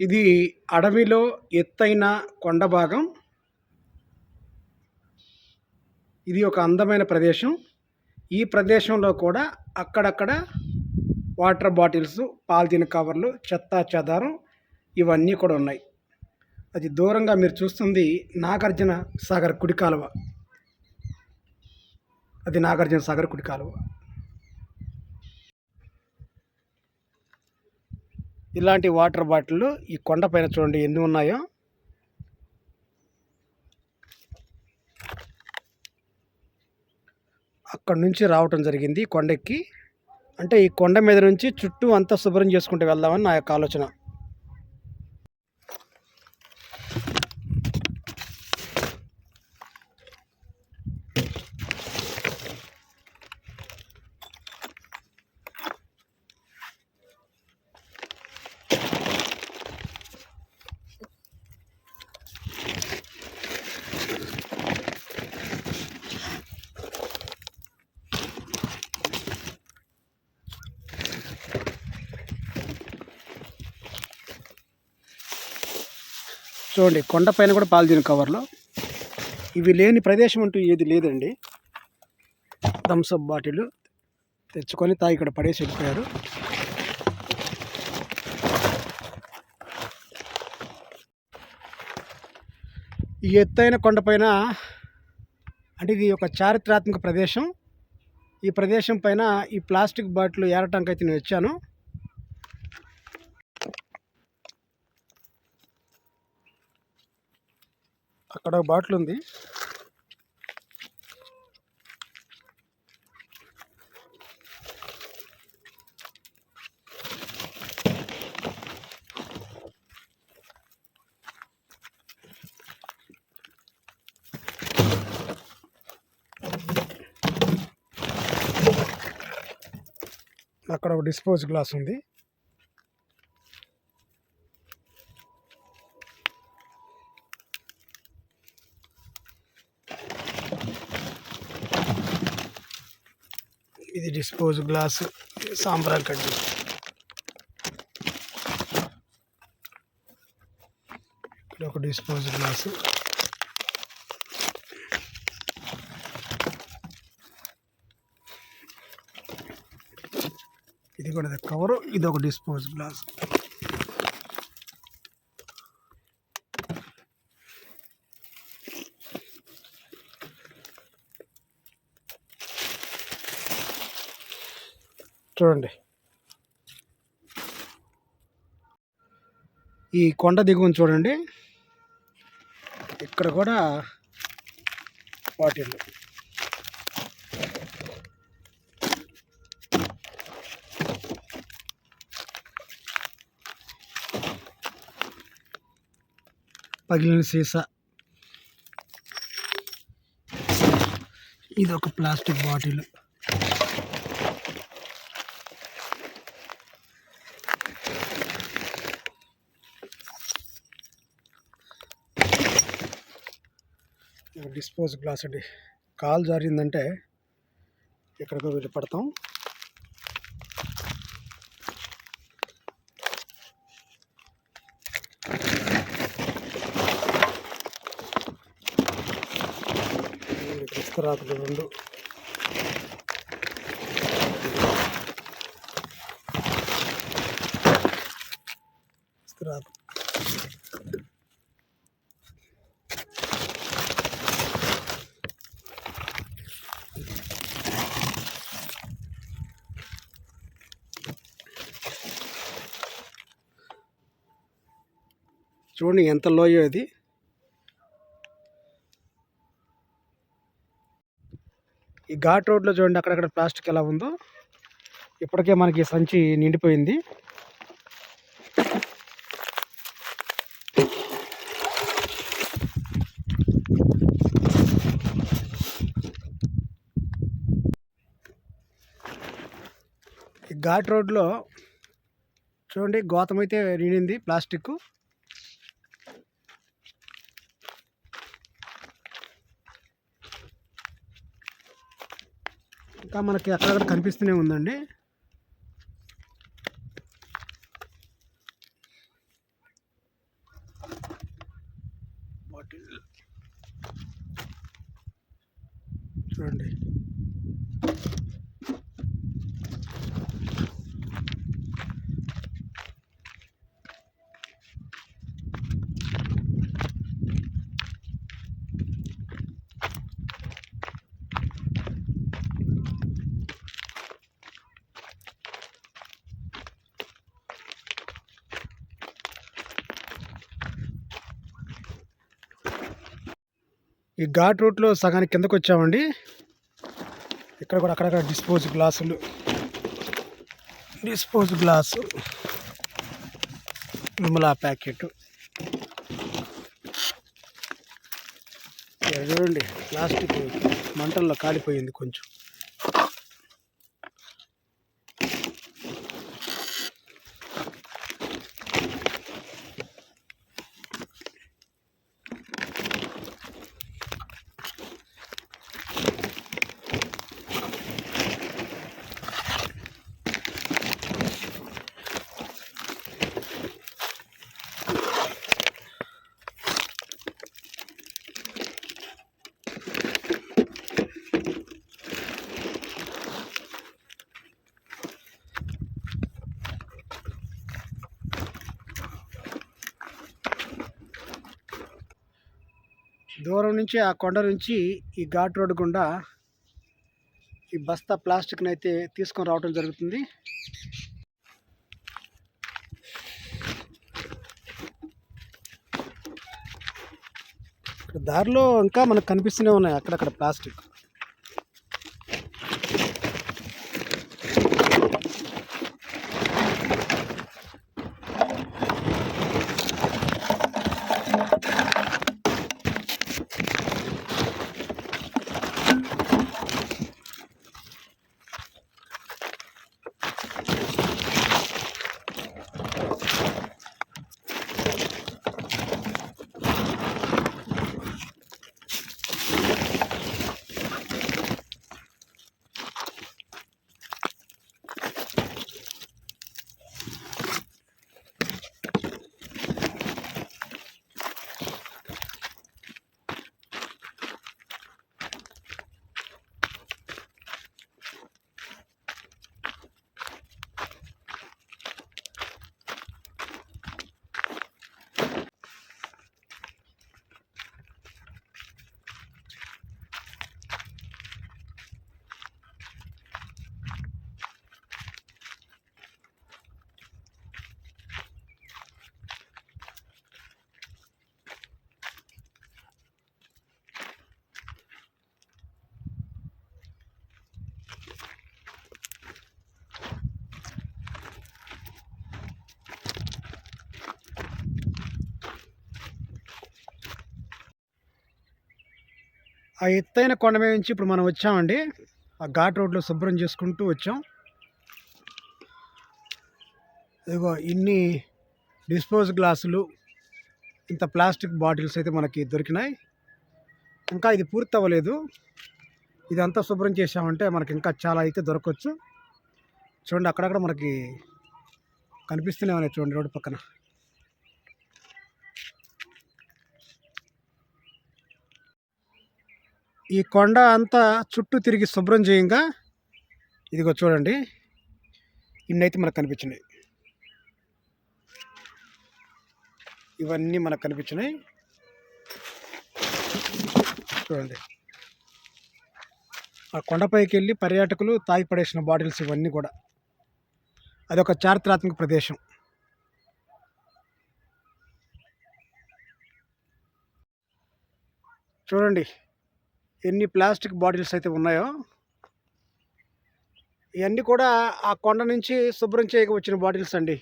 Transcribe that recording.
ఇది అడవిలో ఎత్తైన కొండ భాగం. ఇది ఒక అందమైన ప్రదేశం. ఈ ప్రదేశంలో కూడా అక్కడక్కడ వాటర్ బాటిల్స్ పాలిథిన్ కవర్లు చెత్తా చెదారం ఇవన్నీ కూడా ఉన్నాయి. అది దూరంగా మీరు చూస్తుంది నాగార్జున సాగర్ కుడి కాలువ. అది నాగార్జున సాగర్ కుడి కాలువ. ఇలాంటి వాటర్ బాటిళ్ళు ఈ కొండపైన చూడండి ఎన్ని ఉన్నాయో. అక్కడ నుంచి రావటం జరిగింది కొండెక్కి. అంటే ఈ కొండ మీద నుంచి చుట్టూ అంతా శుభ్రం చేసుకుంటూ వెళ్దామని నా యొక్క ఆలోచన. చూడండి కొండపైన కూడా పాలిథిన్ కవర్లో. ఇవి లేని ప్రదేశం అంటూ ఏది లేదండి. థమ్స్అప్ బాటిల్ తెచ్చుకొని తాగి ఇక్కడ పడేసి వెళ్ళిపోయారు. ఈ ఎత్తైన కొండపైన అంటే ఇది ఒక చారిత్రాత్మక ప్రదేశం. ఈ ప్రదేశం పైన ఈ ప్లాస్టిక్ బాటిల్ ఏరటానికి అయితే నేను వచ్చాను. అక్కడ ఒక బాటిల్ ఉంది. అక్కడ ఒక డిస్పోజ్ గ్లాస్ ఉంది. ఇది డిస్పోజ్ గ్లాస్ సాంబ్రా కడ్డి ఇక్కడ ఒక డిస్పోజ్ గ్లాసు. ఇది కూడా కవరు ఇది ఒక డిస్పోజ్ గ్లాస్. చూడండి. ఈ కొండ దిగువన చూడండి. ఇక్కడ కూడా వాటిల్లు పగిలిన సీసా. ఇది ఒక ప్లాస్టిక్ బాటిల్. డిస్పోజ్ గ్లాస్ అండి. కాలు జారిందంటే ఎక్కడికో వెళ్ళి పడతాం. ఇస్తరాకులు రెండు. చూడండి ఎంత లోయో ఇది ఈ ఘాట్ రోడ్లో చూడండి అక్కడక్కడ ప్లాస్టిక్ ఎలా ఉందో. ఇప్పటికే మనకి సంచి నిండిపోయింది. ఈ ఘాట్ రోడ్లో చూడండి గోతం అయితే నిండింది ప్లాస్టిక్ ఇంకా మనకి అక్కడక్కడ కనిపిస్తూనే ఉందండి. చూడండి. ఈ ఘాట్ రూట్లో సగానికి కిందకు వచ్చామండి. ఇక్కడ కూడా అక్కడక్కడ డిస్పోజ్ గ్లాసులు. Dispose glass. విమలా ప్యాకెట్. చూడండి ప్లాస్టిక్ మంటల్లో కాలిపోయింది కొంచెం. దూరం నుంచి ఆ కొండ నుంచి ఈ ఘాట్ రోడ్డు గుండా ఈ బస్తా ప్లాస్టిక్ని అయితే తీసుకొని రావడం జరుగుతుంది. ఇక్కడ దారిలో ఇంకా మనకు కనిపిస్తూనే ఉన్నాయి అక్కడక్కడ ప్లాస్టిక్. ఆ ఎత్తైన కొండ మీద నుంచి ఇప్పుడు మనం వచ్చామండి. ఆ ఘాట్ రోడ్లో శుభ్రం చేసుకుంటూ వచ్చాం. ఇదిగో ఇన్ని డిస్పోజ్ గ్లాసులు ఇంత ప్లాస్టిక్ బాటిల్స్ అయితే మనకి దొరికినాయి. ఇంకా ఇది పూర్తి అవ్వలేదు ఇదంతా శుభ్రం చేసామంటే మనకి ఇంకా చాలా అయితే దొరకవచ్చు. చూడండి అక్కడక్కడ మనకి కనిపిస్తూనే ఉన్నాయి చూడండి రోడ్డు పక్కన. ఈ కొండ అంతా చుట్టూ తిరిగి శుభ్రం చేయంగా ఇదిగో చూడండి ఇన్నైతే మనకు కనిపించినాయి. ఇవన్నీ మనకు కనిపించినాయి. చూడండి. ఆ కొండపైకి వెళ్ళి పర్యాటకులు తాగి పడేసిన బాటిల్స్ ఇవన్నీ కూడా. అదొక చారిత్రాత్మక ప్రదేశం. చూడండి ఎన్ని ప్లాస్టిక్ బాటిల్స్ అయితే ఉన్నాయో. ఇవన్నీ కూడా ఆ కొండ నుంచి శుభ్రం చేయక వచ్చిన బాటిల్స్ అండి.